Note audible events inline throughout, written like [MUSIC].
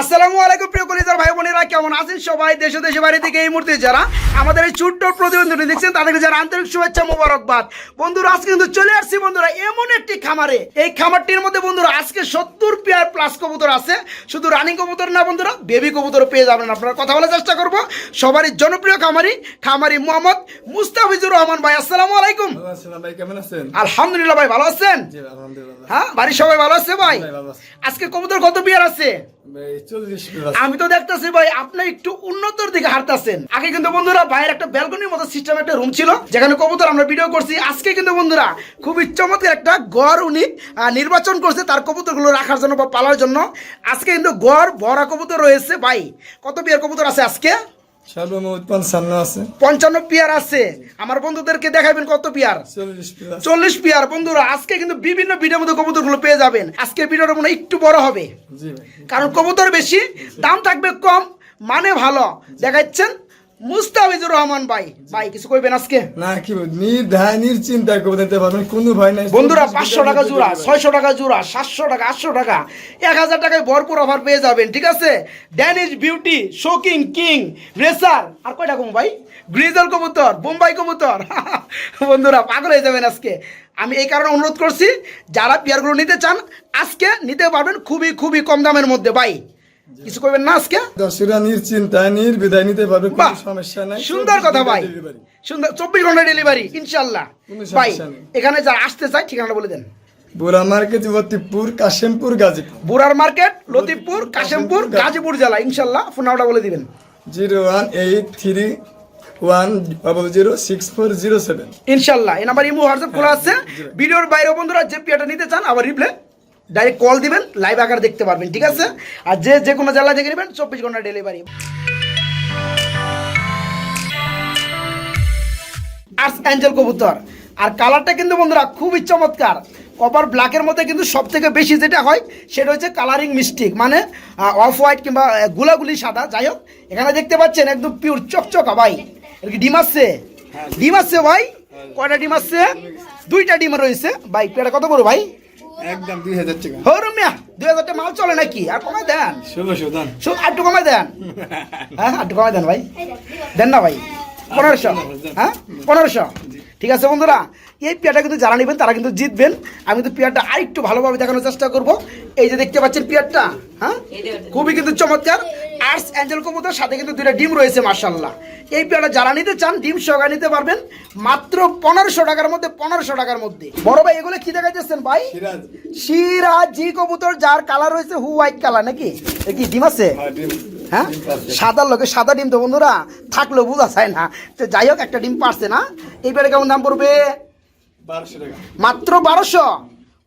আসসালামু আলাইকুম প্রিয় কলিজার ভাই বোনেরা কেমন আছেন সবাই? দেশে দেশে বাড়ি থেকে এই মুহূর্তে যারা আমাদের এই ছোট্ট প্রতিবন্ধী দেখছেন তাদেরকে যারা আন্তরিক শুভেচ্ছা মোবারকবাদ। বন্ধুরা আজকে কিন্তু চলে আসছি বন্ধুরা এমন একটি খামারে। এই খামারটির মধ্যে বন্ধুরা আজকে সত্তর পেয়ার প্লাস কবুতর আছে। শুধু রানিং কবুতর না বন্ধুরা বেবি কবুতর পেয়ে যাবেন আপনারা। কথা বলার চেষ্টা করব। সবারই জনপ্রিয় খামারি খামারি মোহাম্মদ মুস্তাফিজুর রহমান ভাই আসসালামু আলাইকুম। ভালো ভাই কেমন আছেন? আলহামদুলিল্লাহ ভাই ভালো আছেন? হ্যাঁ বাড়ির সবাই ভালো আছে ভাই। আজকে কবুতর কত পেয়ার আছে? আমি তো দেখতেছি ভাই, আপনি একটু উন্নতর দিকে হাঁটতেছেন। আগে কিন্তু বন্ধুরা ভাইয়ের একটা ব্যালকনির মতো সিস্টেম একটা রুম ছিল, যেখানে কবুতর আমরা ভিডিও করছি। আজকে কিন্তু বন্ধুরা খুবই চমৎকার একটা গড় উনি নির্বাচন করছে তার কবুতরগুলো রাখার জন্য বা পালার জন্য। আজকে কিন্তু গড় বড়া কবুতর রয়েছে ভাই। কত বিয়ের কবুতর আছে আজকে? পঞ্চান্ন আছে। পিয়ার আছে। আমার বন্ধুদেরকে দেখাবেন কত পিয়ার? চল্লিশ পিয়ার। বন্ধুরা আজকে কিন্তু বিভিন্ন ভিডিওর মধ্যে কবুতরগুলো পেয়ে যাবেন। আজকে ভিডিওটা মনে হয় একটু বড় হবে। কারণ কবুতর বেশি দাম থাকবে কম মানে ভালো। দেখাচ্ছেন মুস্তাফিজুর রহমান ভাই ভাই কিছু কইবেন আজকে? না কি নির্ধায় পারবেন কোনো ভয় নাই। বন্ধুরা পাঁচশো টাকা জোড়া ছয়শো টাকা জোড়া সাতশো টাকা আটশো টাকা এক হাজার টাকায় ভরপুর অফার পেয়ে যাবেন ঠিক আছে? Danish beauty shocking king racer আর কয়টা কম ভাই? গ্রিজল কবুতর বোম্বাই কবুতর। [LAUGHS] বন্ধুরা পাগল হয়ে যাবেন আজকে। আমি এই কারণে অনুরোধ করছি যারা পেয়ারগুলো নিতে চান আজকে নিতে পারবেন খুবই খুবই কম দামের মধ্যে ভাই। কিছু করবেন না আজকে? দর্শকরা নির্চিন্তায় নির্বিধায় নিতে পারবে কোনো সমস্যা নাই। সুন্দর কথা ভাই। সুন্দর চব্বিশ ঘণ্টা ডেলিভারি ইনশাল্লাহ ভাই এখানে যারা আসতে চায় ঠিকানাটা বলে দেন। বুড়া মার্কেট যুবতীপুর কাশিমপুর গাজীপুর। বুরার মার্কেট লতিফপুর কাশিমপুর গাজীপুর। জেলা ইনশাল্লাহ ফোন নাম্বারটা বলে দিবেন। Zero one eight three one double zero six four zero seven. ইনশাল্লাহ এই নাম্বার ইমো হোয়াটসঅ্যাপ খোলা আছে। ভিডিওর বাইরে বন্ধুরা যে পিয়াটা নিতে চান আবার রিপ্লে ডাইরেক্ট কল দিবেন লাইভ আকার দেখতে পারবেন ঠিক আছে? আর যে যে কোনো জেলা থেকে নেবেন চব্বিশ ঘণ্টা ডেলিভারি আর্স অ্যাঞ্জেল কবুতর। আর কালারটা কিন্তু বন্ধুরা খুবই চমৎকার। কপার ব্ল্যাকের মধ্যে কিন্তু সব থেকে বেশি যেটা হয় সেটা হচ্ছে কালারিং মিস্টিক মানে অফ হোয়াইট কিংবা গুলাগুলি সাদা। যাই হোক এখানে দেখতে পাচ্ছেন একদম পিওর চকচকা ভাই। এর কি ডিম আসছে? ডিম আসছে ভাই? কয়টা ডিম আসছে? দুইটা ডিম রয়েছে। ভাই পেটা কত বড় ভাই? একদম দুই হাজার টাকা। হো রুমিয়া দুই হাজার টাকা মাল চলে নাকি? আর কমাই দেন। ষোলোশো দান। আর আটটু কমাই দেন। হ্যাঁ আটটু কমাই দেন ভাই। দেন না ভাই। পনেরোশো। হ্যাঁ? পনেরোশো। ঠিক আছে বন্ধুরা এই পেয়ারটা কিন্তু যারা নেবেন তারা কিন্তু জিতবেন। আমি কিন্তু পেয়ারটা আরেকটু ভালোভাবে দেখানোর চেষ্টা করব। এই যে দেখতে পাচ্ছেন পেয়ারটা হ্যাঁ? খুবই কিন্তু চমৎকার। আর্টস অ্যাঞ্জেল কবুতর সাথে কিন্তু দুইটা ডিম রয়েছে মার্শাল্লাহ এই পেয়ারটা যারা নিতে চান ডিম সহকারে নিতে পারবেন। মাত্র পনেরোশো টাকার মধ্যে পনেরোশো টাকার মধ্যে। বড় ভাই এগুলো কি দেখাইতেছেন ভাই? সিরাজি। কবুতর যার কালার হয়েছে হু হোয়াইট কালার নাকি কি ডিম আছে? হ্যাঁ, ডিম। হ্যাঁ ডিম পারছে। সাদা লোকে সাদা ডিম তো বন্ধুরা থাকলেও বোঝা যায় না তো যাই হোক একটা ডিম পারছে না এইবারে কেমন দাম পড়বে মাত্র বারোশো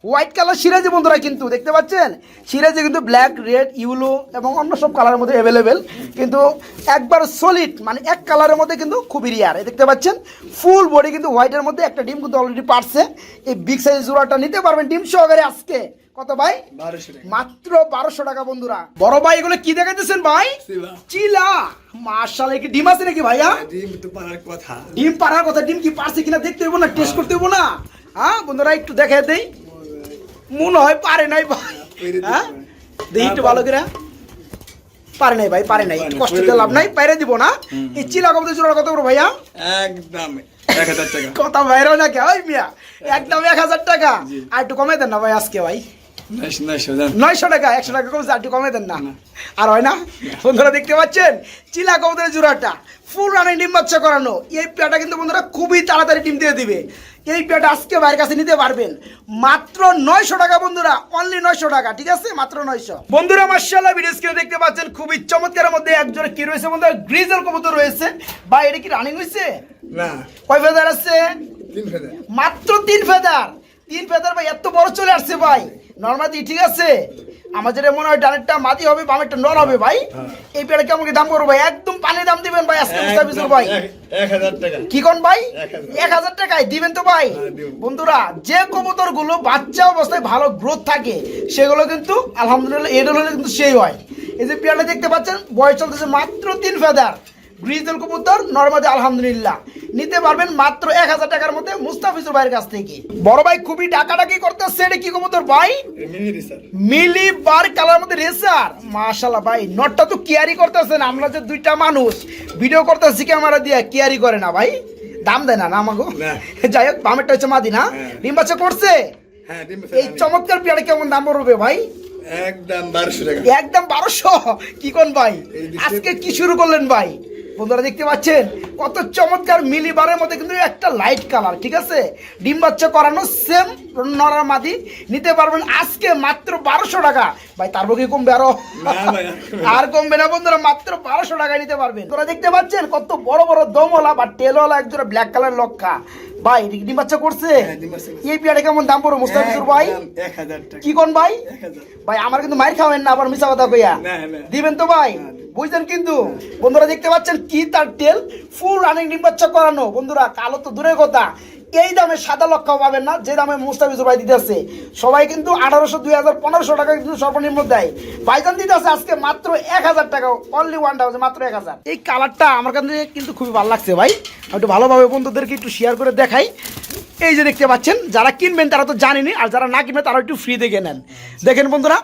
হোয়াইট কালার সিরাজি বন্ধুরা কিন্তু দেখতে পাচ্ছেন? সিরাজি কিন্তু ব্ল্যাক রেড ইউলো এবং অন্য সব কালারের মধ্যে অ্যাভেলেবেল কিন্তু একবার সলিড মানে এক কালারের মধ্যে কিন্তু খুবই রিয়ার দেখতে পাচ্ছেন? ফুল বডি কিন্তু হোয়াইটের মধ্যে একটা ডিম কিন্তু অলরেডি পারছে। এই বিগ সাইজ জোড়াটা নিতে পারবেন ডিম সহকারে আজকে। কত ভাই? মাত্র বারোশো টাকা বন্ধুরা। বড় ভাই এগুলো কি দেখাইতেছেন ভাই। চিলা মার্শাল কি ডিম আছে নাকি ভাইয়া? ডিম তো পারার কথা। ডিম পাড়ার কথা ডিম কি পারছে কিনা দেখতে হইব না টেস্ট করতে হইব না? হ্যাঁ বন্ধুরা একটু দেখে দেই। মনে হয় পারে নাই ভাই। হ্যাঁ? দেখি একটু ভালো করে। পারে নাই ভাই পারে নাই। কষ্ট করে লাভ নাই। পাইরে দিব না। এই চিলা কত জোড়া কত করে ভাইয়া? একদম এক হাজার টাকা। কথা বাইরে কে ওই মিয়া। একদম এক হাজার টাকা। আর একটু কমে দেন না ভাই আজকে ভাই। নয়শো টাকা একশো টাকা কমছে আর একটু কমে দেন না। আর হয় না? বন্ধুরা দেখতে পাচ্ছেন? চিলা কবুতরের জোড়াটা। ফুল রানে ডিম বাচ্চা করানো। এই পেয়াটা কিন্তু বন্ধুরা খুবই তাড়াতাড়ি ডিম দিয়ে দিবে। এই পেয়াটা আজকে বাইরের কাছে নিতে পারবেন। মাত্র নয়শো টাকা বন্ধুরা অনলি নয়শো টাকা ঠিক আছে? মাত্র নয়শো। বন্ধুরা মার্শাল্লাহ ভিডিও স্ক্রিনে দেখতে পাচ্ছেন খুবই চমৎকারের মধ্যে একজন কি রয়েছে বন্ধুরা? গ্রিজের কবুতর রয়েছে। বা এটা কি রানিং হয়েছে না। কয় ফেদার আছে? তিন ফেদা মাত্র তিন ফেদার তিন ফেদার ভাই এত বড় চলে আসছে ভাই। নর্মাদি ঠিক আছে? যেটা মনে হয় ডানেরটা মাটি হবে বামেরটা নর হবে ভাই। এই পেয়ারা কেমন দাম করব ভাই? একদম পানি দাম দিবেন ভাই আজকে মুস্তাফিজুর ভাই। কি কোন ভাই? এক হাজার। টাকায় দিবেন তো ভাই। হ্যাঁ, বন্ধুরা যে কবুতরগুলো বাচ্চা অবস্থায় ভালো গ্রোথ থাকে সেগুলো কিন্তু আলহামদুলিল্লাহ এডল হলে কিন্তু সেই হয়। এই যে পেয়ারটা দেখতে পাচ্ছেন বয়স চলতেছে মাত্র তিন ফেদার গ্রিজেল কবুতর নর্মাদি আলহামদুলিল্লাহ। নিতে পারবেন মাত্র এক হাজার টাকার মধ্যে মুস্তাফিজুর ভাইয়ের কাছ থেকে। বড় ভাই খুবই ডাকাডাকি করতেছে এটা কি কবুতর ভাই? মিলি বার কালার মধ্যে রেসার মাশাল্লাহ ভাই নটটা তো কেয়ারি করতেছেন আমরা যে দুইটা মানুষ। ভিডিও করতেছি ক্যামেরা দিয়ে কেয়ারি করে না ভাই। দাম দেয় না না আমাকে যাই হোক বামেরটা হচ্ছে মাদি না? হ্যাঁ। করছে? হ্যাঁ এই চমৎকার পেয়ারে কেমন দাম পড়বে ভাই? একদম বারোশো একদম বারোশো? কি কোন ভাই? আজকে কি শুরু করলেন ভাই? বন্ধুরা দেখতে পাচ্ছেন? কত চমৎকার মিলিবারের মধ্যে কিন্তু একটা লাইট কালার ঠিক আছে? ডিম বাচ্চা করানো সেম নরা মাদি নিতে পারবেন আজকে মাত্র বারোশো টাকা। ভাই তার কি কমবে আরও। আর কমবে না বন্ধুরা মাত্র বারোশো টাকায় নিতে পারবেন। তোরা দেখতে পাচ্ছেন কত বড় বড় দমওয়ালা বা টেলওয়ালা একজোড়া ব্ল্যাক কালার লক্ষা। ভাই এটা ডিম বাচ্চা করছে? হ্যাঁ, এই পেয়ারা কেমন দাম পড়ো মুস্তাফিজুর ভাই? হাজার টাকা। কি কোন ভাই? ভাই আমার কিন্তু মাইর খাওয়েন না আবার মিশা কথা কইয়া। দিবেন তো ভাই। বুঝছেন কিন্তু? বন্ধুরা দেখতে পাচ্ছেন কি তার তেল ফুল রানিং ডিম বাচ্চা করানো। বন্ধুরা কালো তো দূরের কথা। এই দামে সাদা লক্ষ পাবেন না, যে দামে মুস্তাফিজুর ভাই দিতেছে সবাই কিন্তু আঠারোশো, দুই হাজার, পনেরোশো টাকা কিন্তু সর্বনিম্ন দেয়। ভাইজান দিতেছে আজকে মাত্র এক হাজার টাকা অনলি ওয়ান থাউজেন্ড মাত্র এক হাজার। এই কালারটা আমার কাছে কিন্তু খুবই ভালো লাগছে ভাই। একটু ভালোভাবে বন্ধুদেরকে একটু শেয়ার করে দেখাই। এই যে দেখতে পাচ্ছেন, যারা কিনবেন তারা তো জানেনি আর যারা না কিনবে তারা একটু ফ্রি দেখে নেন। দেখেন বন্ধুরা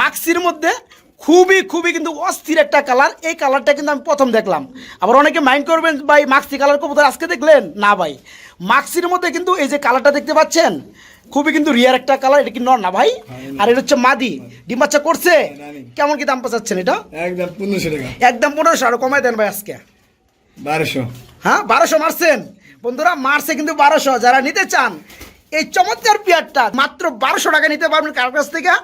মাক্সির মধ্যে খুবই খুবই কিন্তু অস্থির একটা কালার এই কালারটা কিন্তু আমি প্রথম দেখলাম। আবার অনেকে মাইন্ড করবেন ভাই মাক্সি কালার কবুতর আজকে দেখলেন? না ভাই। মাক্সির মধ্যে কিন্তু এই যে কালারটা দেখতে পাচ্ছেন খুবই কিন্তু রিয়ার একটা কালার এটা কি নর না ভাই? আর এটা হচ্ছে মাদি। ডিম বাচ্চা করছে? কেমন কি দাম পাচ্ছেন এটা? একদম পনেরোশো টাকা। একদম পনেরোশো আরও কমাই দেন ভাই আজকে। বারোশো। হ্যাঁ বারোশো মারছেন? বন্ধুরা মারছে কিন্তু বারোশো। যারা নিতে চান এই চমৎকার পেয়ারটা মাত্র বারোশো টাকা নিতে পারবেন কার কাছ থেকে?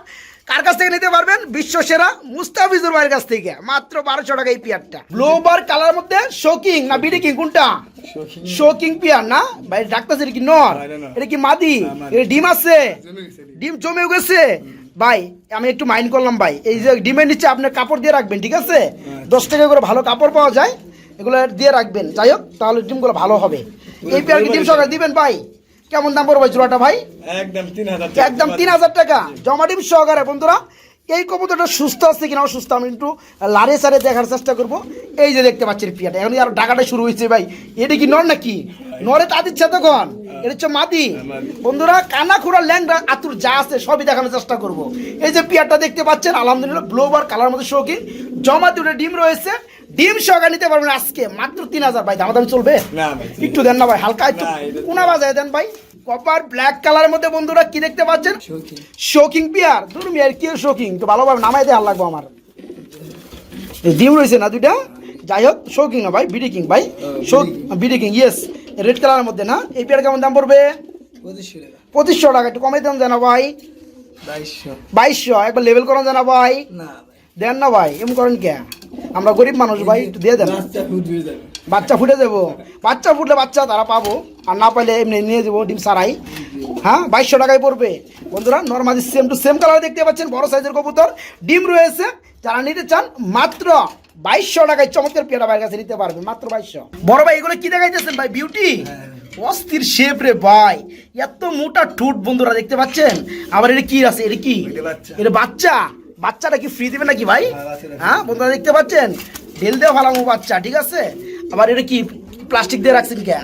কার কাছ থেকে নিতে পারবেন? বিশ্ব সেরা মুস্তাফিজুর ভাইয়ের কাছ থেকে। মাত্র বারোশো টাকা এই পেয়ারটা। গ্লোবার কালার মধ্যে শোকিং না বিডি কিং কোনটা। শোকিং পেয়ার না? ভাই ডাক্তার কি নর? এটা কি মাদি? এটা ডিম আছে? ডিম। জমে গেছে? ভাই আমি একটু মাইন্ড করলাম ভাই। এই যে ডিমের নিচে আপনি কাপড় দিয়ে রাখবেন ঠিক আছে? দশ টাকা করে ভালো কাপড় পাওয়া যায় এগুলো দিয়ে রাখবেন। যাই হোক তাহলে ডিমগুলো ভালো হবে। এই পেয়ার কি ডিম সকালে দিবেন ভাই? কেমন দাম পড়বে জোড়াটা ভাই? একদম তিন হাজার একদম তিন হাজার টাকা। জমা ডিম সহকারে বন্ধুরা এই কবুতরটা সুস্থ আছে কিনা অসুস্থ আমি একটু লারে সারে দেখার চেষ্টা করব। এই যে দেখতে পাচ্ছেন পিয়াটা এখন আর ডাকাটা শুরু হয়েছে ভাই। এটা কি নর নাকি? নরে তা দিচ্ছে তখন। এটা হচ্ছে মাদি। বন্ধুরা কানা খুঁড়া ল্যাংরা আতুর যা আছে সবই দেখানোর চেষ্টা করব। এই যে পিয়ারটা দেখতে পাচ্ছেন আলহামদুলিল্লাহ ব্লোবার কালার মধ্যে শৌখিন। জমা দুটো ডিম রয়েছে। ডিম সহকারে নিতে পারবেন আজকে মাত্র তিন হাজার ভাই দামাদামি চলবে? একটু দেন না ভাই হালকা একটু কোনা বাজায় দেন ভাই। কপার ব্ল্যাক কালারের মধ্যে বন্ধুরা কি দেখতে পাচ্ছেন। শোকিং পিয়ার ধরুন মিয়ার কি শোকিং তো ভালোভাবে নামাই দেওয়ার লাগবো আমার। ডিম রয়েছে না দুইটা? যাই হোক শোকিং না ভাই বিডি কিং ভাই। শোক বিডি কিং ইয়েস রেড কালারের মধ্যে না? এই পেয়ার কেমন দাম পড়বে? পঁচিশশো টাকা। একটু কমাই দেন জানা ভাই। বাইশশো। বাইশশো একবার লেভেল করেন জানা ভাই। না। দেন না ভাই এম করেন কে? আমরা গরিব মানুষ ভাই একটু দিয়ে দেন। বাচ্চা ফুটে দেবো বাচ্চা ফুটলে বাচ্চা তারা পাবো আর না পাইলে এমনি নিয়ে যাব ডিম সারাই হ্যাঁ বাইশশো টাকায় পড়বে। বন্ধুরা normally same to same colour দেখতে পাচ্ছেন বড় সাইজের কবুতর। ডিম রয়েছে যারা নিতে চান মাত্র বাইশশো টাকায় চমৎকার পেয়ারা ভাইয়ের কাছে নিতে পারবে মাত্র বাইশশো। বড় ভাই এগুলো কি দেখাইতেছেন ভাই? বিউটি অস্থির শেপ রে ভাই এত মোটা ঠুট বন্ধুরা দেখতে পাচ্ছেন? আবার এটা কি আছে? এটা কি? এটা বাচ্চা। বাচ্চাটা কি ফ্রি দেবে নাকি ভাই? হ্যাঁ। হ্যাঁ বন্ধুরা দেখতে পাচ্ছেন? ঢেল দিয়ে ফালামো বাচ্চা ঠিক আছে? আবার এটা কি প্লাস্টিক দিয়ে রাখছেন কে?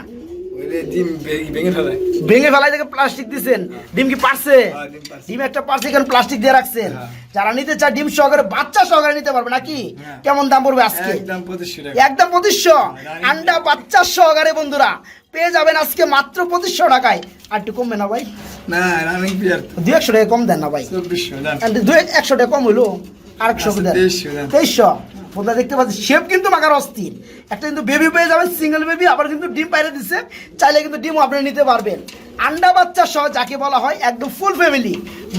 ভেঙে ফেলাই থেকে প্লাস্টিক দিছেন। ডিম কি পারছে? হ্যাঁ, ডিম একটা পারছে এখানে প্লাস্টিক দিয়ে রাখছেন। হ্যাঁ। যারা নিতে চায় ডিম সহকারে বাচ্চা সহকারে নিতে পারবে নাকি? হ্যাঁ। কেমন দাম পড়বে আজকে? একদম পঁচিশশো আন্ডা বাচ্চা সহকারে বন্ধুরা। পেয়ে যাবেন আজকে মাত্র পঁচিশশো টাকায়। আর একটু কমবে না ভাই? না রানিং প্লেয়ার দু একশো টাকা কম দেন না ভাই। চব্বিশশো একশো টাকা কম হইল আরেকশো আচ্ছা, দেন। তেইশশো? বন্ধুরা দেখতে পাচ্ছি শেপ কিন্তু মাকার অস্থির। একটা কিন্তু বেবি পেয়ে যাবেন সিঙ্গেল বেবি আবার কিন্তু ডিম পাইরে দিচ্ছে চাইলে কিন্তু ডিমও আপনি নিতে পারবেন। আন্ডা বাচ্চা সহ যাকে বলা হয় একদম ফুল ফ্যামিলি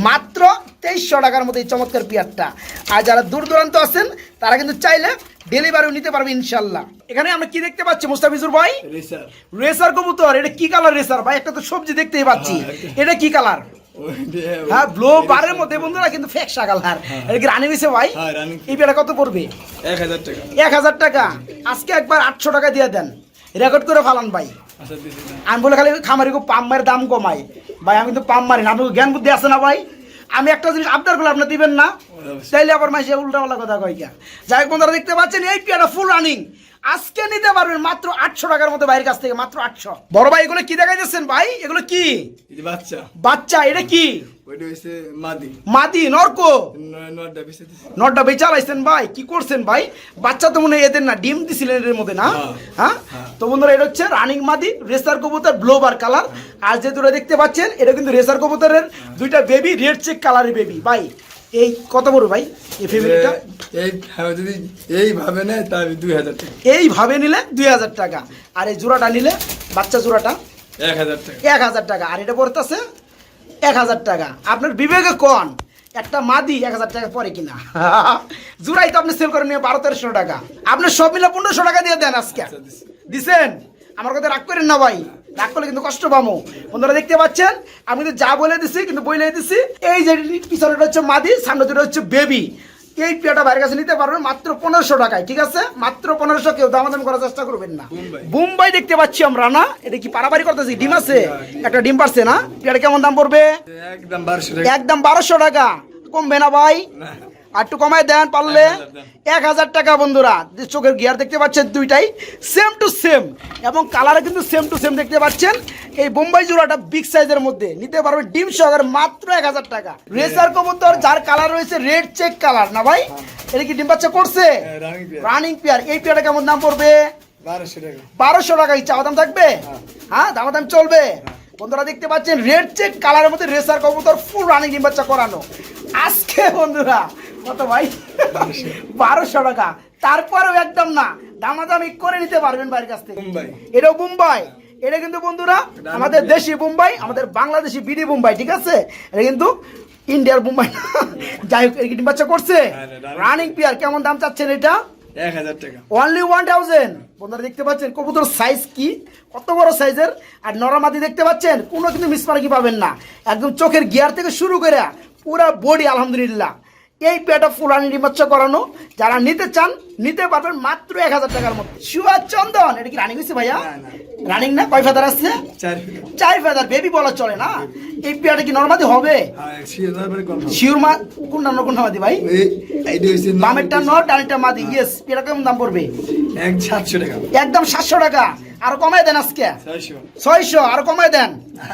মাত্র তেইশশো টাকার মতো এই চমৎকার পিয়ারটা। আর যারা দূর দূরান্ত আছেন তারা কিন্তু চাইলে ডেলিভারিও নিতে পারবে ইনশাল্লাহ। এখানে আমরা কি দেখতে পাচ্ছি মুস্তাফিজুর ভাই? রেসার রেসার কবুতর। এটা কি কালার রেসার ভাই একটা তো সবজি দেখতেই পাচ্ছি। এটা কি কালার হ্যাঁ ব্লো বারের মধ্যে বন্ধুরা কিন্তু ফেকসা কালার এটা কি রানি হয়েছে ভাই? হ্যাঁ, এই পেটা কত পড়বে? এক হাজার টাকা। এক হাজার টাকা। আজকে একবার আটশো টাকা দিয়ে দেন। রেকর্ড করে ফালান ভাই। আচ্ছা। আমি বলে খালি খামারি পাম মারের দাম কমাই। ভাই আমি কিন্তু পাম মারি না। আপনার জ্ঞান বুদ্ধি আছে না ভাই? আমি একটা জিনিস আপনার করলে আপনার দিবেন না? তাইলে আবার মাসে উল্টাপাল্টা কথা কয় যাই বন্ধুরা দেখতে পাচ্ছেন এই পেয়ারা ফুল রানিং আজকে নিতে পারবেন মাত্র আটশো টাকার মতো বাইরের কাছ থেকে মাত্র আটশো। বড় ভাই এগুলো কি দেখা যাচ্ছেন ভাই? এগুলো কি? বাচ্চা। বাচ্চা এটা কি? মাদি। মাদি নরক। নটটা বেচা লাইছেন ভাই কি করছেন ভাই? বাচ্চা তো মনে হয় এদের না ডিম দিছিলেন এর মধ্যে না? হ্যাঁ। হ্যাঁ? তো বন্ধুরা এটা হচ্ছে রানিং মাদি রেসার কবুতর ব্লোবার কালার। আর যে দুটো দেখতে পাচ্ছেন এটা কিন্তু রেসার কবুতরের দুইটা বেবি রেড চেক কালারের বেবি ভাই এই কত বড় ভাই? এই ফ্যামিলিটা এই যদি এইভাবে নেয় দুই হাজার টাকা। এইভাবে নিলে দুই হাজার টাকা। আর এই জোড়াটা নিলে বাচ্চা জোড়াটা এক হাজার টাকা। এক হাজার টাকা। আর এটা পড়তেছে এক হাজার টাকা। আপনার বিবেকে কন? একটা মাদি এক হাজার টাকা পরে কিনা। [LAUGHS] জুড়াই তো আপনি সেল করে নিয়ে বারো তেরোশো টাকা। আপনি সব মিলে পনেরোশো টাকা দিয়ে দেন আজকে। দিছেন? আমার কথা রাগ করেন না ভাই। রাগ করলে কিন্তু কষ্ট পাবো। বন্ধুরা দেখতে পাচ্ছেন? আমি কিন্তু যা বলে দিছি কিন্তু বলে দিছি। এই যে পিছনেটা হচ্ছে মাদি সামনে দুটো হচ্ছে বেবি এই পেয়াটা বাইরের কাছে নিতে পারবেন মাত্র পনেরোশো টাকায় ঠিক আছে? মাত্র পনেরোশো কেউ দামাদাম করার চেষ্টা করবেন না। বোম্বাই। দেখতে পাচ্ছি আমরা না? এটা কি পারাবাড়ি করতেছি? ডিম আছে? একটা ডিম পারছে না? পেয়ারা কেমন দাম পড়বে? একদম বারোশো টাকা। কমবে না ভাই। আর একটু কমায় দেন পারলে। এক হাজার টাকা বন্ধুরা চোখের গিয়ার দেখতে পাচ্ছেন দুইটাই সেম টু সেম এবং কালারে কিন্তু সেম টু সেম দেখতে পাচ্ছেন। এই বোম্বাই জোড়াটা বিগ সাইজের মধ্যে নিতে পারবে ডিম সহকারে মাত্র এক হাজার টাকা। রেসার কবুতর যার কালার রয়েছে রেড চেক কালার না ভাই? এটা কি ডিম বাচ্চা করছে? হ্যাঁ। রানিং পেয়ার এই পেয়ারটা কেমন দাম পড়বে? বারোশো টাকা। বারোশো টাকা চাওয়া দাম থাকবে? হ্যাঁ। দামা দাম চলবে? বন্ধুরা দেখতে পাচ্ছেন রেড চেক কালারের মধ্যে রেসার কবুতর ফুল রানিং ডিম বাচ্চা করানো। আজকে বন্ধুরা কত ভাই? বারোশো টাকা। তারপরেও একদম না দামাদামি করে নিতে পারবেন বাড়ির কাছ থেকে। এটাও মুম্বাই। এটা কিন্তু বন্ধুরা আমাদের দেশি। মুম্বাই আমাদের বাংলাদেশি বিডি মুম্বাই ঠিক আছে? এটা কিন্তু ইন্ডিয়ার মুম্বাই। যাই হোক বাচ্চা করছে। হ্যাঁ, রানিং পিয়ার কেমন দাম চাচ্ছেন এটা? এক হাজার টাকা। অনলি ওয়ান দেখতে পাচ্ছেন সাইজ কি? কত বড় সাইজের আর দেখতে পাচ্ছেন? কোনো কিন্তু পাবেন না। একদম চোখের গিয়ার থেকে শুরু করে পুরা বডি আলহামদুলিল্লাহ। এই পেটা ফুলানি নিমচ্ছ করানো। যারা নিতে চান নিতে পারবেন মাত্র এক হাজার টাকার মধ্যে। শিবা চন্দন এটা কি রানিং হয়েছে ভাইয়া? না, না। রানিং না? কয় ফেদার আসছে চার ফেদার বেবি বলা চলে না? এই পেয়াটা কি নর্মাদি হবে? হ্যাঁ শিওর মা কোনটা নর কোনটা মাদি ভাই? বামেরটা নর ডানেরটা মাদি। ইয়েস পেয়াটা কেমন দাম পড়বে? একদম সাতশো টাকা। আর কমায় দেন আজকে। ছয়শো। আর কমায় দেন। না।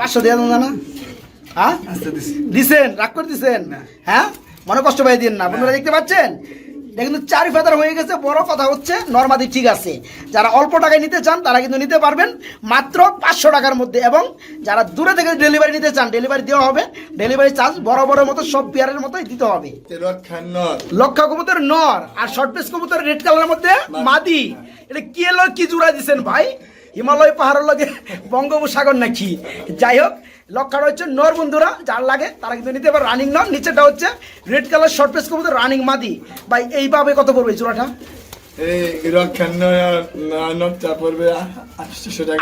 পাঁচশো দিয়ে দেন না হ্যাঁ? দিছেন রাগ করে দিছেন? হ্যাঁ? মনে কষ্ট পাই দিন না। বন্ধুরা দেখতে পাচ্ছেন? কিন্তু চারি ফেদার হয়ে গেছে বড় কথা হচ্ছে নর্মাদি ঠিক আছে। যারা অল্প টাকায় নিতে চান তারা কিন্তু নিতে পারবেন মাত্র পাঁচশো টাকার মধ্যে এবং যারা দূরে থেকে ডেলিভারি নিতে চান ডেলিভারি দেওয়া হবে। ডেলিভারি চার্জ বড় বড় মতো সব পেয়ারের মতোই দিতে হবে। লক্ষা কবুতর নর আর শর্ট পেস কবুতর রেড কালারের মধ্যে মাদি। এটা কি এলো কি জুড়া দিচ্ছেন ভাই? হিমালয় পাহাড়ের লগে বঙ্গোপসাগর নাকি? যাই হোক লক্ষাটা হচ্ছে নর বন্ধুরা যার লাগে তারা কিন্তু নিতে পারে রানিং নর। নিচেটা হচ্ছে রেড কালার শর্ট পেস করব রানিং মাদি। ভাই এইভাবে কত পড়বে চোরাটা জোড়াটা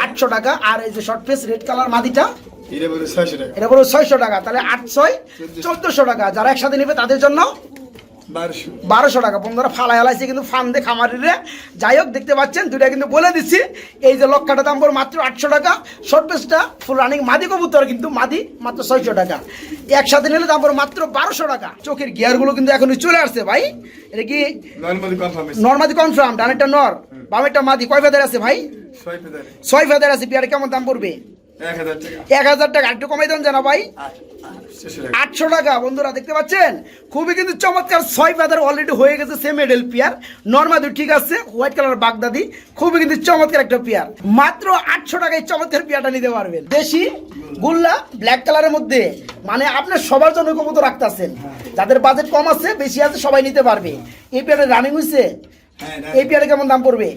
আটশো টাকা। আর এই যে শর্ট পেস রেড কালার মাদিটা এটা পড়বে ছয়শো টাকা। ছয়শো টাকা তাহলে আট ছয় চোদ্দশো টাকা। যারা একসাথে নেবে তাদের জন্য বারোশো। টাকা। বন্ধুরা ফালা হেলাইছে কিন্তু ফান দিয়ে খামারিরে। যাই হোক দেখতে পাচ্ছেন দুইটা কিন্তু বলে দিচ্ছি। এই যে লক্ষাটা দাম পড়ে মাত্র আটশো টাকা। শর্ট পেসটা ফুল রানিং মাদি কবুতর কিন্তু মাদি মাত্র ছয়শো টাকা। একসাথে নিলে দাম পড়ে মাত্র বারোশো টাকা। চোখের গিয়ারগুলো কিন্তু এখনই চলে আসছে ভাই। এটা কি? নর্মাদি কনফার্ম ডানেরটা নর বামেরটা মাদি। কয় ফেদার আছে ভাই? ছয় ফেদার আছে বিয়ার কেমন দাম পড়বে? এক হাজার টাকা। একটু কমাই দেন জানা ভাই। আটশো টাকা বন্ধুরা দেখতে পাচ্ছেন? খুবই কিন্তু চমৎকার ছয় ফেদার অলরেডি হয়ে গেছে সেম পেয়ার নর্মাদি ঠিক আছে? হোয়াইট কালার বাগদাদি। খুবই কিন্তু চমৎকার একটা পেয়ার মাত্র আটশো টাকায় চমৎকার পেয়ারটা নিতে পারবেন। দেশি গুল্লা ব্ল্যাক কালারের মধ্যে। মানে আপনার সবার জন্য কবুতর রাখতেছেন। যাদের বাজেট কম আছে বেশি আছে সবাই নিতে পারবে। এই পেয়ারটা রানিং হয়েছে হ্যাঁ এই পেয়ারে কেমন দাম পড়বে?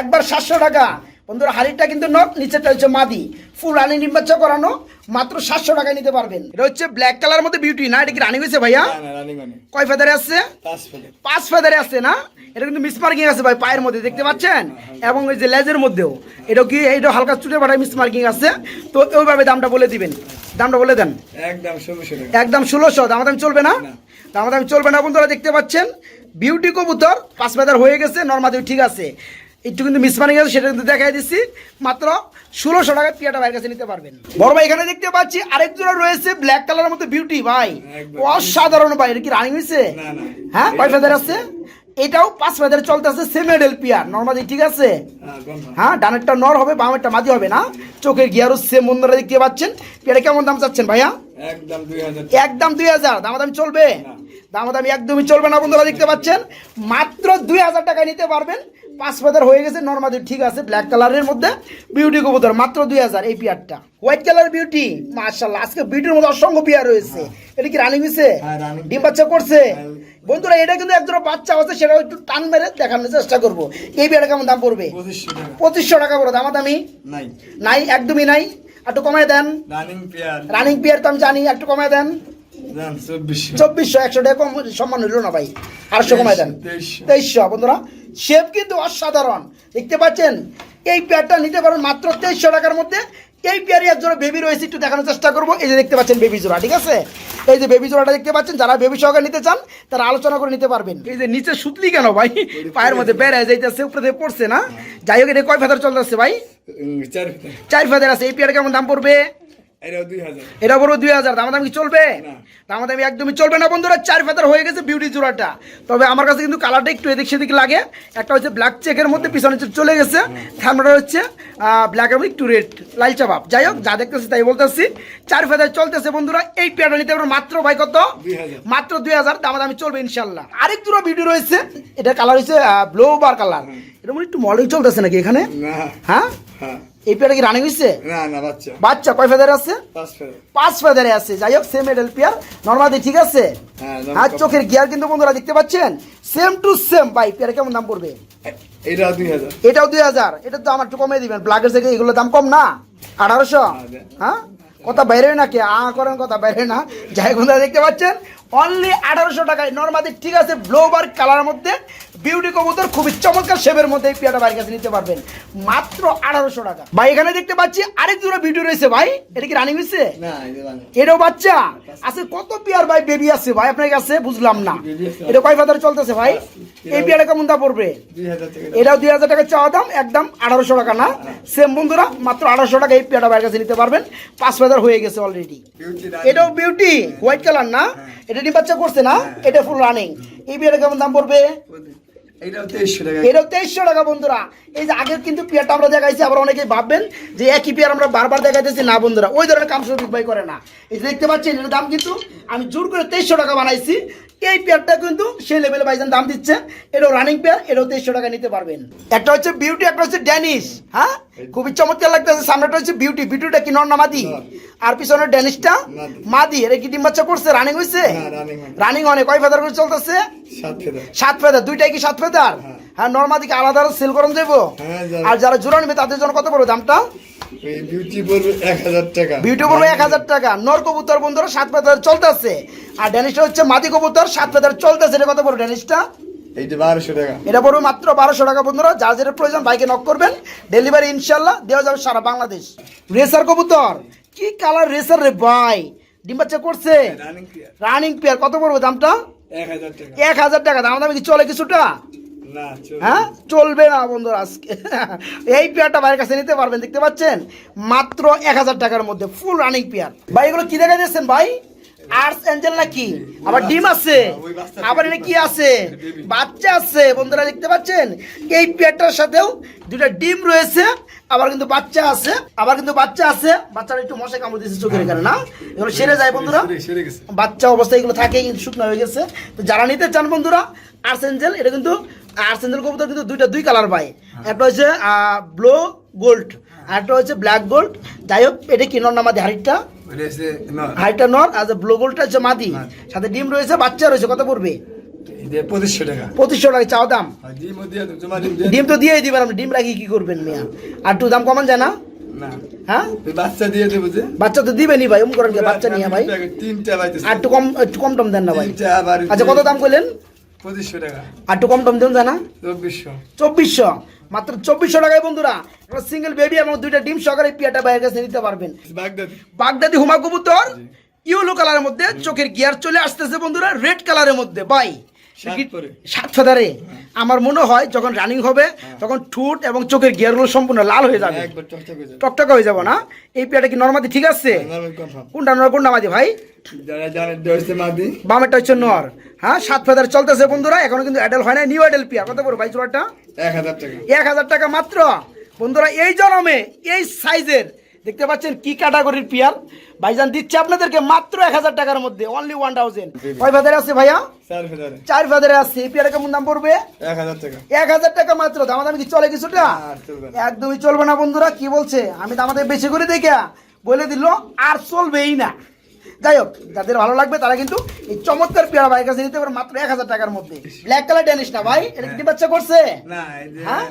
একবার সাতশো টাকা। বন্ধুরা হাড়িটা কিন্তু নট নিচেটা হচ্ছে মাদি। ফুল রানি নির্বাচন করানো মাত্র সাতশো টাকায় নিতে পারবেন। এটা হচ্ছে ব্ল্যাক কালার মধ্যে বিউটি না? এটা কি রানি হয়েছে ভাইয়া? কয় ফেদারে আছে পাঁচ ফেদারে আছে না? এটা কিন্তু মিসমার্কিং আছে ভাই পায়ের মধ্যে দেখতে পাচ্ছেন? এবং ওই যে লেজের মধ্যেও। এটা কি এটা হালকা চুটে পাঠায় মিসমার্কিং আছে। তো ওইভাবে দামটা বলে দিবেন। দামটা বলে দেন। একদম ষোলোশো দামাদাম চলবে না? না। দামাদাম চলবে না বন্ধুরা দেখতে পাচ্ছেন? বিউটি কবুতর পাঁচ ফেদার হয়ে গেছে নর্মাদি ঠিক আছে। একটু কিন্তু মিসমানিং আছে সেটা কিন্তু দেখাই দিচ্ছি। মাত্র ষোলোশো টাকায় পিয়াটা ভাইয়ের কাছে নিতে পারবেন। বড় ভাই এখানে দেখতে পাচ্ছি আরেক জোড়া রয়েছে ব্ল্যাক কালারের মধ্যে বিউটি ভাই। অসাধারণ ভাই এটা কি রানিং হয়েছে। হ্যাঁ কয় ফেদার আছে? এটাও পাঁচ ফেদার চলতেছে সেমেডেল পিয়ার। নর্মালি ঠিক আছে? হ্যাঁ হ্যাঁ ডানেরটা নর হবে বামেরটা মাদি হবে না? চোখের গিয়ারও সেম বন্ধুরা দেখতে পাচ্ছেন। পেয়ারা কেমন দাম চাচ্ছেন ভাইয়া? একদম দুই হাজার। দামাদামি চলবে। দামাদামি একদমই চলবে না বন্ধুরা দেখতে পাচ্ছেন। মাত্র দুই হাজার টাকায় নিতে পারবেন। পাঁচ ফেদার হয়ে গেছে নর্মালি ঠিক আছে ব্ল্যাক কালারের মধ্যে বিউটি কবুতর মাত্র দুই হাজার এই পিয়ারটা হোয়াইট কালার বিউটি মার্শাল্লাহ আজকে বিউটির মধ্যে অসংখ্য পিয়ার রয়েছে। এটা কি রানিং হয়েছে হ্যাঁ, ডিম বাচ্চা করছে? হ্যাঁ। বন্ধুরা এটা কিন্তু একজোড়া বাচ্চা আছে সেটাও একটু টান মেরে দেখানোর চেষ্টা করব। এই বিয়ারটা কেমন দাম পড়বে? পঁচিশশো টাকা। করে টাকা বড় দামাদামি? নাই। একদমই নাই। একটু কমায় দেন। রানিং পিয়ার তো আমি জানি একটু কমায় দেন। চব্বিশশো। একশো টাকা কম সম্মান হইল না ভাই। আটশো কমায় দেন। তেইশশো বন্ধুরা। শেপ কিন্তু অসাধারণ। দেখতে পাচ্ছেন? এই পেয়ারটা নিতে পারেন মাত্র তেইশশো টাকার মধ্যে। এই পেয়ারে এক জোড়া বেবি রয়েছে একটু দেখানোর চেষ্টা করব। এই যে দেখতে পাচ্ছেন বেবি জোড়া ঠিক আছে? এই যে বেবি জোড়াটা দেখতে পাচ্ছেন যারা বেবি সহকারে নিতে চান তারা আলোচনা করে নিতে পারবেন। এই যে নিচে সুতলি কেন ভাই? পায়ের মধ্যে বেড়ে যাইতেছে উপরে দিয়ে পড়ছে না? যাই হোক এটা কয় ফেদার চলতেছে ভাই? চার চার ফেদার আছে এই পেয়ার কেমন দাম পড়বে? এটা বড় দুই হাজার দামাদামি কি চলবে? না। দামাদামি একদমই চলবে না বন্ধুরা চার ফেদার হয়ে গেছে বিউটি জোড়াটা। তবে আমার কাছে কিন্তু কালারটা একটু এদিক সেদিক লাগে। একটা হচ্ছে ব্ল্যাক চেকের মধ্যে পিছনে চলে গেছে। থার্মোটা হচ্ছে ব্ল্যাক এবং একটু রেড লাল চাপাপ যাই হোক যা দেখতেছি তাই বলতেছি। চার ফেদার চলতেছে বন্ধুরা এই পেয়ারটা নিতে পারব মাত্র ভাই কত? মাত্র দুই হাজার দামাদামি চলবে ইনশাল্লাহ আরেক দুটো ভিডিও রয়েছে এটা কালার হচ্ছে ব্লু বার কালার এটা একটু মডেল চলতেছে নাকি এখানে? হ্যাঁ? হ্যাঁ। এই পেয়ারটা কি রানিং না না বাচ্চা। বাচ্চা কয় ফেদার আছে? পাঁচ ফেদার পাঁচ ফেদারে আছে। যাই হোক সেম পেয়ার নর্মালি ঠিক আছে? হ্যাঁ, আর চোখের গিয়ার কিন্তু বন্ধুরা দেখতে পাচ্ছেন? সেম টু সেম ভাই পেয়ার কেমন দাম পড়বে? এটাও এটা একটু দিবেন। থেকে দাম কম না? আঠারোশো। হ্যাঁ? কথা বাইরে নাকি আ করেন কথা বাইরে না। যাই বন্ধুরা দেখতে পাচ্ছেন? অনলি আঠারোশো টাকায়। নর্মালি ঠিক আছে ব্লোবার কালারের মধ্যে বিউটি কবুতর খুবই চমৎকার শেপের মধ্যে এই পিয়াটা বাইরের কাছে নিতে পারবেন। মাত্র আঠারোশো টাকা। ভাই এখানে দেখতে পাচ্ছি আরেক দুটো ভিডিও রয়েছে ভাই। এটা কি রানিং হয়েছে এটাও বাচ্চা। আছে কত পেয়ার ভাই বেবি আছে? ভাই আপনার কাছে বুঝলাম না। এটা কয় ফাদার চলতেছে ভাই? এই পেয়ারটা কেমন দাম পড়বে? এটাও দুই হাজার টাকা চাওয়া দাম একদম আঠারোশো টাকা না? সেম বন্ধুরা মাত্র আঠারোশো টাকা এই পেয়ারটা বাইরের কাছে নিতে পারবেন। পাঁচ ফাদার হয়ে গেছে অলরেডি এটাও বিউটি হোয়াইট কালার না? এটা ডিম বাচ্চা করছে না? এটা ফুল রানিং এই পেয়ারটা কেমন দাম পড়বে? টাকা। বন্ধুরা। এই যে আগের কিন্তু পেয়ারটা আমরা দেখাইছি, আবার অনেকেই ভাববেন যে একই পেয়ার আমরা বারবার দেখাইতেছি। না বন্ধুরা, ওই ধরনের কাম শুরু বিক্রয় করে না। এই যে দেখতে পাচ্ছেন, এটার দাম কিন্তু আমি জোর করে তেইশশো টাকা বানাইছি। এই পেয়ারটা কিন্তু সেই লেভেলে ভাইজান দাম দিচ্ছে। এটাও রানিং পেয়ার এটাও তেইশশো টাকা নিতে পারবেন। একটা হচ্ছে বিউটি একটা হচ্ছে ড্যানিশ হ্যাঁ? খুবই চমৎকার লাগতেছে সামনেটা হচ্ছে বিউটি বিউটিটা কি নর না মাদি? আর পিছনের ড্যানিশটা? মাদি। এটা কি ডিম বাচ্চা করছে? রানিং হয়েছে হ্যাঁ। রানিং অনেক কয় ফেদার করে চলতেছে? সাত ফেদার দুইটাই কি সাত ফেদার হ্যাঁ। নর্মাদিকে আলাদা সেল করুন দেবো হ্যাঁ, আর যারা জোড়া নেবে তাদের জন্য কত পড়বে দামটা? বিউটি পড়বে এক হাজার টাকা। বিউটি পড়বে এক হাজার টাকা। নর কবুতর বন্ধুরা সাত ফেদার চলতেছে। আর ড্যানিশটা হচ্ছে মাদি কবুতর সাত ফেদার চলতেছে। এটা কত পড়বে ড্যানিশটা? এইটা বারোশো টাকা। এটা পড়বে মাত্র বারোশো টাকা বন্ধুরা। যার যেটা প্রয়োজন বাইকে নক করবেন। ডেলিভারি ইনশাল্লাহ দেওয়া যাবে সারা বাংলাদেশ। রেসার কবুতর কি কালার রেসার রে ভাই? ডিম বাচ্চা করছে? রানিং পেয়ার কত পড়বে দামটা? এক হাজার টাকা। দাম দামে কি চলে কিছুটা? হ্যাঁ চলবে না বন্ধুরা আজকে। এই পেয়ারটা ভাইয়ের কাছে নিতে পারবেন দেখতে পাচ্ছেন? মাত্র এক হাজার টাকার মধ্যে ফুল রানিং পেয়ার ভাই এগুলো কি দেখা যাচ্ছেন ভাই? আর্টস এঞ্জেল নাকি? আবার ডিম আছে। আবার এটা কি আছে? বাচ্চা আছে। বন্ধুরা দেখতে পাচ্ছেন? এই পেয়ারটার সাথেও দুটা ডিম রয়েছে। আবার কিন্তু বাচ্চা আছে। আবার কিন্তু বাচ্চা আছে। বাচ্চারা একটু মশা কামড় দিয়েছে চোখের এখানে না? এগুলো সেরে যায় বন্ধুরা। বাচ্চা অবস্থায় এগুলো থাকে কিন্তু শুকনো হয়ে গেছে। তো যারা নিতে চান বন্ধুরা আর্সেঞ্জেল এটা কিন্তু আর্সেঞ্জেল কবুতর কিন্তু দুইটা দুই কালার পায়। একটা হচ্ছে ব্লু গোল্ড আর একটা হচ্ছে ব্ল্যাক গোল্ড যাই হোক এটা কি নর না হাড়িটা নর আর ব্লু গোল্ডটা হচ্ছে মাদি। সাথে ডিম রয়েছে বাচ্চা রয়েছে কত পড়বে? পঁচিশশো টাকা। পঁচিশশো টাকা চাও দাম? ডিম তো দিয়েই দিবেন আপনি ডিম রাখি কি করবেন মিয়া? আর একটু দাম কমান যায় না? না। হ্যাঁ? বাচ্চা দিয়ে দেবো যে। বাচ্চা তো দিবেনই ভাই করেন বাচ্চা নিয়ে ভাই। তিনটা পাইতেছে। আর একটু কম একটু কম টম দেন না ভাই। আচ্ছা কত দাম করলেন পঁচিশশো টাকা। আর একটু কম টম দেন জানা চব্বিশশো। চব্বিশশো। মাত্র চব্বিশশো টাকায় বন্ধুরা সিঙ্গেল বেবি এবং দুইটা ডিম সহকারে পিয়াটা বাইরের কাছে নিতে পারবেন। বাগদাদি। বাগদাদি হুমা কবুতর ইউলো কালারের মধ্যে চোখের গিয়ার চলে আসতেছে বন্ধুরা রেড কালারের মধ্যে বাই সাত ফেদারে আমার মনে হয় যখন রানিং হবে তখন ঠুট এবং চোখের গিয়ারগুলো সম্পূর্ণ লাল হয়ে যাবে। হয়ে টকটকা হয়ে যাব না? এই পেয়াটা কি নর্মাদি ঠিক আছে? কোনটা নর কোনটা মাদি ভাই? বামেরটা হচ্ছে নর। হ্যাঁ সাত ফেদার চলতেছে বন্ধুরা এখনও কিন্তু অ্যাডাল হয় না নিউ অ্যাডাল পিয়া কত বড় ভাই চোরাটা এক হাজার টাকা। এক হাজার টাকা মাত্র। বন্ধুরা এই জনমে এই সাইজের দেখতে পাচ্ছেন কি ক্যাটাগরির পিয়ার? ভাইজান দিচ্ছে আপনাদেরকে মাত্র এক হাজার টাকার মধ্যে অনলি ওয়ান থাউজেন্ড কয় ফেদারে আছে ভাইয়া? চার ফেদারে আছে। এই পিয়ারে কেমন দাম পড়বে? এক হাজার টাকা। এক হাজার টাকা মাত্র। দামাদামি কি চলে কিছুটা? একদমই চলবে না বন্ধুরা কি বলছে? আমি দামাদামি বেশি করে দেখা বলে দিল আর চলবেই না। যাই হোক যাদের ভালো লাগবে তারা কিন্তু এই চমৎকার পেয়ারা ভাইয়ের কাছে নিতে পারে মাত্র এক হাজার টাকার মধ্যে। ব্ল্যাক কালার ড্যানিশ না ভাই? এটা কি বাচ্চা করছে? হ্যাঁ?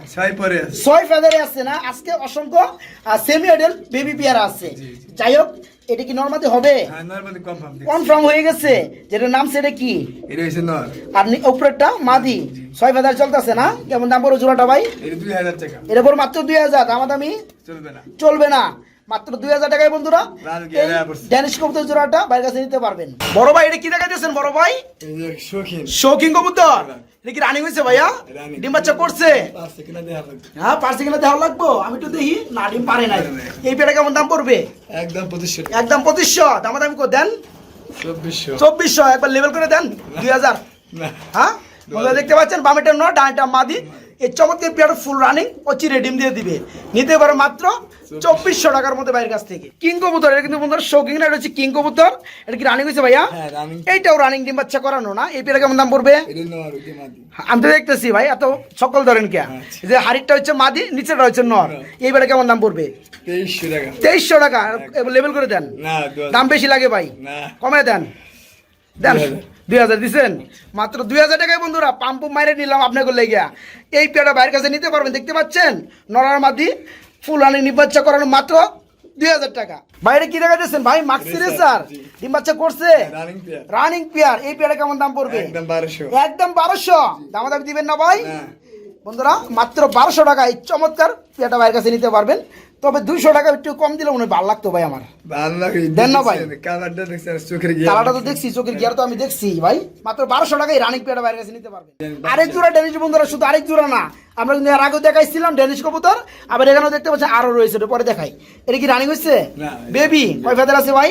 ছয় ফেদারে আছে। না? আজকে অসংখ্য সেমি আইডেল বেবি পেয়ারা আছে। যাই হোক এটা কি নর্মালি হবে? হ্যাঁ কনফার্ম কনফার্ম হয়ে গেছে। যেটার নাম সেটা কি? এটা হচ্ছে নর। আর উপরেরটা মাদি। ছয় ফেদার চলতেছে না? কেমন দাম পড়ো জোড়াটা ভাই? এটা দুই হাজার টাকা। এর উপর মাত্র দুই হাজার। দামাদামি চলবে না। চলবে না। মাত্র দুই হাজার টাকায় বন্ধুরা। ড্যানিশ কবুতর জোড়াটা বাইরের কাছে নিতে পারবেন। বড় ভাই এটা কি দেখা দিয়েছেন বড় ভাই? শৌখিন। কবুতর। এটা কি রানিং হয়েছে ভাইয়া। ডিম বাচ্চা করছে? হ্যাঁ পার্সি কিনা দেওয়া লাগবো? আমি তো দেখি। না ডিম পারে নাই। এই পেটা কেমন দাম পড়বে? একদম পঁচিশশো। একদম পঁচিশশো। দাম দাম করে দেন। চব্বিশশো। চব্বিশশো। একবার লেভেল করে দেন। দুই হাজার। হ্যাঁ? দেখতে পাচ্ছেন? বামেটা নয় ডানটা মাদি। এই চমৎকার পেয়ার ফুল রানিং ও চিরে ডিম দিয়ে দিবে। নিতে পারো মাত্র চব্বিশশো টাকার মধ্যে বাইরের কাছ থেকে। কিং কবুতর এটা কিন্তু বন্ধুরা শৌকিং না এটা হচ্ছে কিং কবুতর। এটা কি রানিং হয়েছে ভাইয়া? হ্যাঁ এইটাও রানিং ডিম বাচ্চা করানো না। এই পেয়ারা কেমন দাম পড়বে? আমি তো দেখতেছি ভাই এত সকল ধরেন কে। আচ্ছা। যে হাড়িটা হচ্ছে মাদি নিচেটা হচ্ছে নর। এই বেড়া কেমন দাম পড়বে? তেইশশো টাকা। লেভেল করে দেন। দাম বেশি লাগে ভাই। কমে দেন। দেন। দুই হাজার। দিচ্ছেন মাত্র দুই হাজার টাকায় বন্ধুরা পাম্প মাইরে নিলাম আপনাকে লেগিয়া। এই পেয়ারা বাইরের কাছে নিতে পারবেন দেখতে পাচ্ছেন? নরার মাদি করানো মাত্র দুই হাজার টাকা। বাইরে কি দেখা যাচ্ছেন ভাই মাক্সি রে স্যার ডিম বাচ্চা করছে। রানিং পেয়ার এই পেয়ারা কেমন দাম পড়বে? একদম বারোশো। দামাদামি দিবেন না ভাই। বন্ধুরা মাত্র বারোশো টাকা। এই চমৎকার পেয়ারটা ভাইয়ের কাছে নিতে পারবেন। তবে দুইশো টাকা একটু কম দিলে মনে হয় ভালো লাগতো ভাই আমার। দেন না ভাই। কালারটা তো দেখছি চোখের গিয়ার তো আমি দেখছি ভাই। মাত্র বারোশো টাকায় রানিং পেয়ারটা বাইরের কাছে নিতে পারবেন। আরেক জোড়া ডেনিশ বন্ধুরা শুধু আরেক জোড়া না আমরা কিন্তু এর আগেও দেখাইছিলাম ডেনিশ কবুতর আবার এখানেও দেখতে পাচ্ছি আরও রয়েছে পরে দেখাই। এটা কি রানিং হচ্ছে বেবি কয় ফেদার আছে ভাই?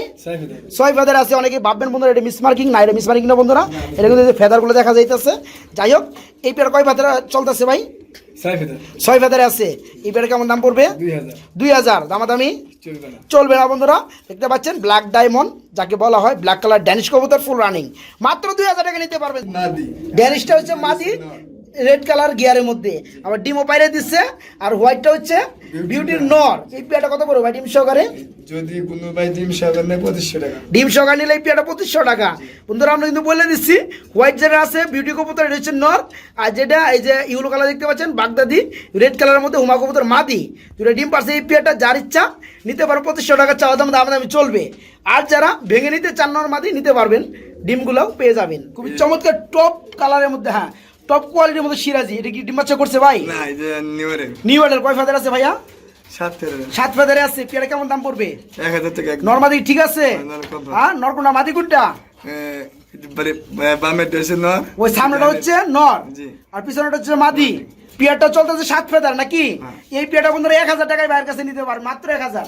ছয় ফেদার আছে অনেকে ভাববেন বন্ধুরা এটা মিসমার্কিং না এটা মিসমার্কিং না বন্ধুরা। এটা কিন্তু ফেদারগুলো দেখা যাইতেছে। যাই হোক এই পেয়ার কয় ফেদার চলতেছে ভাই? ছয় ফেদার আছে। এই কেমন দাম পড়বে? দুই হাজার। দামাদামি? চলবে না। বন্ধুরা। দেখতে পাচ্ছেন ব্ল্যাক ডায়মন্ড যাকে বলা হয় ব্ল্যাক কালার ড্যানিশ কবুতর ফুল রানিং মাত্র দুই হাজার টাকা নিতে পারবেন। ড্যানিশটা হচ্ছে মাদি। রেড কালার গিয়ারের মধ্যে। আবার ডিমও বাইরে দিচ্ছে আর হোয়াইটটা হচ্ছে বিউটির নর এই পেয়াটা কত বড় ভাই ডিম সহকারে? যদি কোনো ভাই ডিম সাগর নেয় পঁচিশশো টাকা। ডিম সহকার নিলে এই পেয়াটা পঁচিশশো টাকা। বন্ধুরা আমরা কিন্তু বলে দিচ্ছি হোয়াইট যেটা আছে বিউটি কবুতর এটা হচ্ছে নর আর যেটা এই যে ইউলো কালার দেখতে পাচ্ছেন বাগদাদি রেড কালারের মধ্যে হুমা কবুতর মাদি। দুটো ডিম পারছে এই পেয়ারটা যার ইচ্ছা নিতে পারো পঁচিশশো টাকা চাওয়া দাম দাম দামি চলবে। আর যারা ভেঙে নিতে চান নর মাদি নিতে পারবেন। ডিমগুলোও পেয়ে যাবেন। খুবই চমৎকার টপ কালারের মধ্যে হ্যাঁ। টপ কোয়ালিটির মধ্যে সিরাজি এটা কি ডিম বাচ্চা করছে ভাই? না এই যে নিউরে নিউ অর্ডার কয় ফেদার আছে ভাইয়া? সাত ফেদার সাত ফেদারে আছে পেয়ারা কেমন দাম পড়বে? এক হাজার টাকা এক নর্মাদি ঠিক আছে? হ্যাঁ নরকুন্ডা মাদি কুন্ডা এ, বারে বামের ড্রেসে নর। ওই সামনেটা হচ্ছে নর? আর পিছনেটা হচ্ছে মাদি। পিয়ারটা চলতেছে সাত ফেদার নাকি? এই পিয়ারটা বন্ধুরা এক হাজার টাকায় বাইরের কাছে নিতে পারে মাত্র এক হাজার।